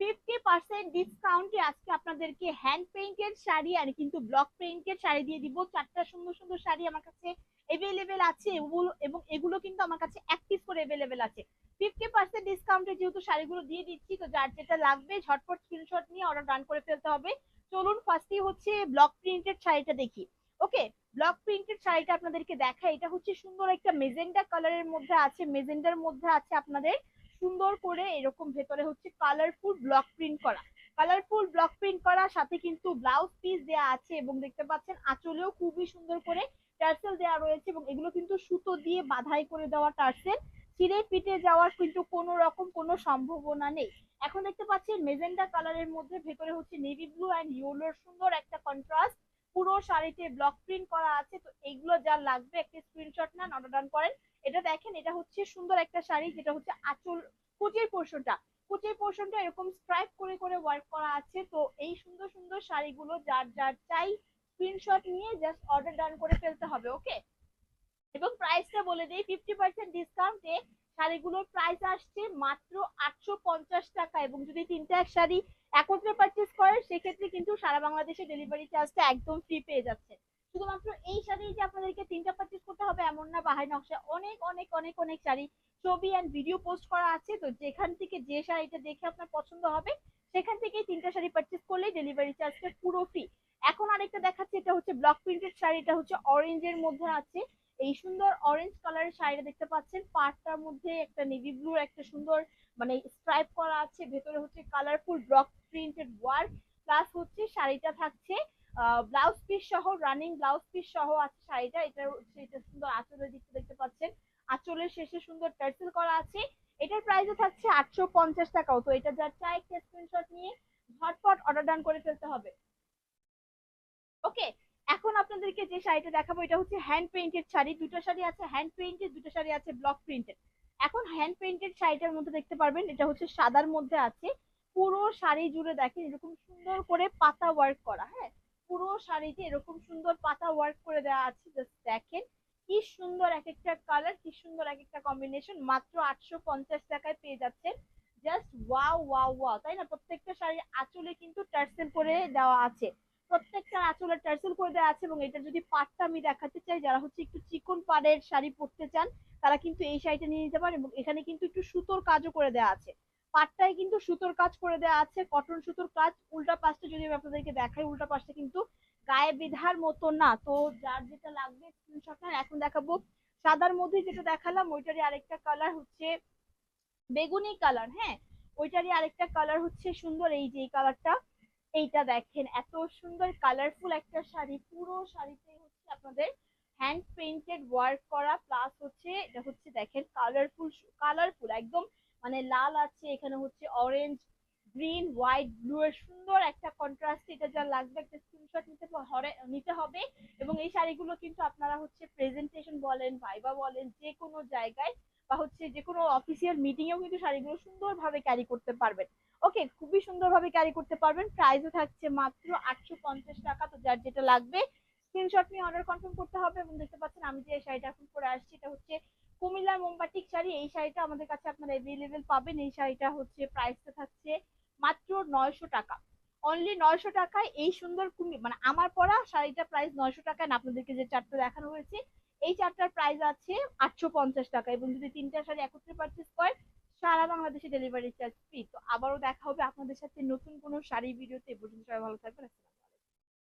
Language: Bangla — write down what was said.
ফিফটি পার্সেন্ট ডিসকাউন্টে আজকে আপনাদেরকে হ্যান্ড পেইন্টেড শাড়ি আর কিন্তু ব্লক প্রিন্টেড শাড়ি দিয়ে দিব। চারটা সুন্দর সুন্দর শাড়ি আমার কাছে এভেলেবেল আছে। এবং এগুলো কিন্তু আমার কাছে এক করে এভেলেবেল আছে। ফিফটি পার্সেন্ট ডিসকাউন্টে যেহেতু শাড়িগুলো দিয়ে দিচ্ছি, তো যার যেটা লাগবে ঝটপট স্ক্রিনশট নিয়ে অর্ডার ডান করে ফেলতে হবে। চলুন ফার্স্টই হচ্ছে ব্লক প্রিন্টেড শাড়িটা দেখি। ওকে ব্লক প্রিন্টেড শাড়িটা আপনাদেরকে দেখা এটা হচ্ছে সুন্দর একটা মেজেন্ডা কালারের মধ্যে আছে। মেজেন্ডার মধ্যে আছে আপনাদের সুন্দর করে এরকম ভেতরে হচ্ছে কালারফুল ব্লক প্রিন্ট করা। কালারফুল ব্লক প্রিন্ট করা সাথে কিন্তু ব্লাউজ পিস দেওয়া আছে এবং দেখতে পাচ্ছেন আঁচলেও খুবই সুন্দর করে টার্সেল দেওয়া রয়েছে এবং এগুলো কিন্তু সুতো দিয়ে বাধাই করে দেওয়া টার্সেল ছিঁড়ে পিটে যাওয়ার কিন্তু কোনো রকম কোনো সম্ভাবনা নেই। এখন দেখতে পাচ্ছেন মেজেন্ডা কালারের মধ্যে ভেতরে হচ্ছে নেভি ব্লু অ্যান্ড ইয়েলোর সুন্দর একটা কন্ট্রাস্ট পুরো শাড়িতে ব্লক প্রিন্ট করা আছে। তো এইগুলো যা লাগবে, একটা স্ক্রিনশট নেন অর্ডার ডান করেন। এটা দেখেন, এটা হচ্ছে সুন্দর একটা শাড়ি, যেটা হচ্ছে আঁচল কুচির পোর্শনটা কুচির পোর্শনটা এরকম স্ট্রাইপ করে করে ওয়ার্ক করা আছে। তো এই সুন্দর সুন্দর শাড়িগুলো যার যার চাই স্ক্রিনশট নিয়ে জাস্ট অর্ডার ডান করে ফেলতে হবে ওকে এবং প্রাইসটা বলে দিই ফিফটি পার্সেন্ট ডিসকাউন্টে শাড়িগুলোর প্রাইস আসছে মাত্র আটশো পঞ্চাশ টাকা। এবং যদি তিনটা এক শাড়ি একত্রে পারচেস করেন সেক্ষেত্রে কিন্তু সারা বাংলাদেশে ডেলিভারি চার্জটা একদম ফ্রি পেয়ে যাচ্ছে। শুধুমাত্র এই শাড়ি যে আপনাদেরকে তিনটা পারচেস করতে হবে, এমন না বাহাই নকশা অনেক অনেক অনেক অনেক শাড়ি, ছবি অ্যান্ড ভিডিও পোস্ট করা আছে। তো যেখান থেকে যে শাড়িটা দেখে আপনার পছন্দ হবে, সেখান থেকেই তিনটা শাড়ি পারচেস করলেই ডেলিভারি চার্জটা পুরো ফ্রি এখন আরেকটা দেখাচ্ছি, এটা হচ্ছে ব্লক প্রিন্টেড শাড়ি, এটা হচ্ছে অরেঞ্জের মধ্যে আছে। এই সুন্দর অরেঞ্জ কালারের শাড়িটা দেখতে পাচ্ছেন। পাটটার মধ্যে একটা নেভি ব্লুর একটা সুন্দর মানে স্ট্রাইপ করা আছে। ভেতরে হচ্ছে colourful block printed work plus হচ্ছে শাড়িটা থাকছে ব্লাউজ পিস সহ রানিং ব্লাউজ পিস সহ আছে শাড়িটা। হচ্ছে, এটা সুন্দর আঁচলের দিকটা দেখতে পাচ্ছেন। আঁচলের শেষে সুন্দর টার্সেল করা আছে। এটার প্রাইসও থাকছে আটশো পঞ্চাশ টাকাও তো এটা যার চাই, একটা স্ক্রিনশট নিয়ে ঝটপট অর্ডার ডান করে ফেলতে হবে। ওকে এখন আপনাদেরকে যে শাড়িটা দেখাবো, এটা হচ্ছে হ্যান্ড পেইন্টেড শাড়ি। দুটো শাড়ি আছে হ্যান্ড পেইন্টেড দুটো শাড়ি আছে ব্লক প্রিন্টেড এখন হ্যান্ড পেইন্টেড শাড়িটার মধ্যে দেখতে পারবেন, এটা হচ্ছে সাদার মধ্যে আছে। পুরো শাড়ি জুড়ে দেখেন, এরকম সুন্দর করে পাতা ওয়ার্ক করা হ্যাঁ? পুরো শাড়িতে এরকম সুন্দর পাতা ওয়ার্ক করে দেওয়া আছে জাস্ট দেখেন। কি সুন্দর এক একটা কালার কি সুন্দর এক একটা কম্বিনেশন মাত্র আটশো পঞ্চাশ টাকায় পেয়ে যাচ্ছেন। জাস্ট ওয়াও ওয়াও ওয়াও তাই না? প্রত্যেকটা শাড়ির আঁচলে কিন্তু টার্সেল করে দেওয়া আছে। প্রত্যেকটা আঁচলে টার্সেল করে দেওয়া আছে এবং এটা যদি পাটটা আমি দেখাতে চাই, যারা হচ্ছে একটু চিকন পাড়ের শাড়ি পরতে চান, তারা কিন্তু এই শাড়িটা নিয়ে নিতে পারেন এবং এখানে কিন্তু একটু সুতোর কাজও করে দেওয়া আছে। পাটটায় কিন্তু সুতোর কাজ করে দেওয়া আছে, কটন সুতোর কাজ। উল্টা পাশটা যদি আমি আপনাদেরকে দেখাই, উল্টা পাশটা কিন্তু গায়ে বিধার মতো না। তো যার যেটা লাগবে এখন দেখাবো। সাদার মধ্যে যেটা দেখালাম, ওইটারই আরেকটা কালার হচ্ছে বেগুনি কালার হ্যাঁ? ওইটারই আরেকটা কালার হচ্ছে সুন্দর। এই যে কালারটা এইটা দেখেন। এত সুন্দর কালারফুল একটা শাড়ি। পুরো শাড়িতে হচ্ছে আপনাদের হ্যান্ড পেইন্টেড ওয়ার্ক করা প্লাস হচ্ছে, এটা হচ্ছে দেখেন কালারফুল কালারফুল একদম মানে লাল আছে, এখানে হচ্ছে অরেঞ্জ গ্রিন হোয়াইট ব্লু এর সুন্দর একটা কন্ট্রাস্ট এটা যা লাগবে একটা স্ক্রিনশট নিতে নিতে হবে। এবং এই শাড়িগুলো কিন্তু আপনারা হচ্ছে প্রেজেন্টেশন বলেন ভাইবা বলেন যে কোনো জায়গায় বা হচ্ছে যে কোনো অফিসিয়াল মিটিং এও কিন্তু শাড়িগুলো সুন্দরভাবে ক্যারি করতে পারবেন। ওকে খুবই সুন্দরভাবে ক্যারি করতে পারবেন। প্রাইসও থাকছে মাত্র আটশো পঞ্চাশ টাকা, তো যার যেটা লাগবে স্ক্রিনশট নিয়ে অর্ডার কনফার্ম করতে হবে। এবং দেখতে পাচ্ছেন, আমি যে শাড়িটা এখন পরে আসছি, এটা হচ্ছে কুমিল্লার মোমবাটিক শাড়ি এই শাড়িটা আমাদের কাছে আপনারা অ্যাভেলেবেল পাবেন। এই শাড়িটা হচ্ছে প্রাইসটা থাকছে মাত্র নয়শো টাকা। অনলি নয়শো টাকায় এই সুন্দর কুমি মানে আমার পরা শাড়িটা প্রাইস নয়শো টাকায় না, আপনাদেরকে যে চারটা দেখানো হয়েছে, এই চারটার প্রাইস আছে আটশো পঞ্চাশ টাকা এবং যদি তিনটা শাড়ি একত্রে পারচেস করেন, সারা বাংলাদেশে ডেলিভারি চার্জ ফ্রি তো আবারও দেখা হবে আপনাদের সাথে নতুন কোনো শাড়ি ভিডিওতে পর্যন্ত সবাই ভালো থাকবেন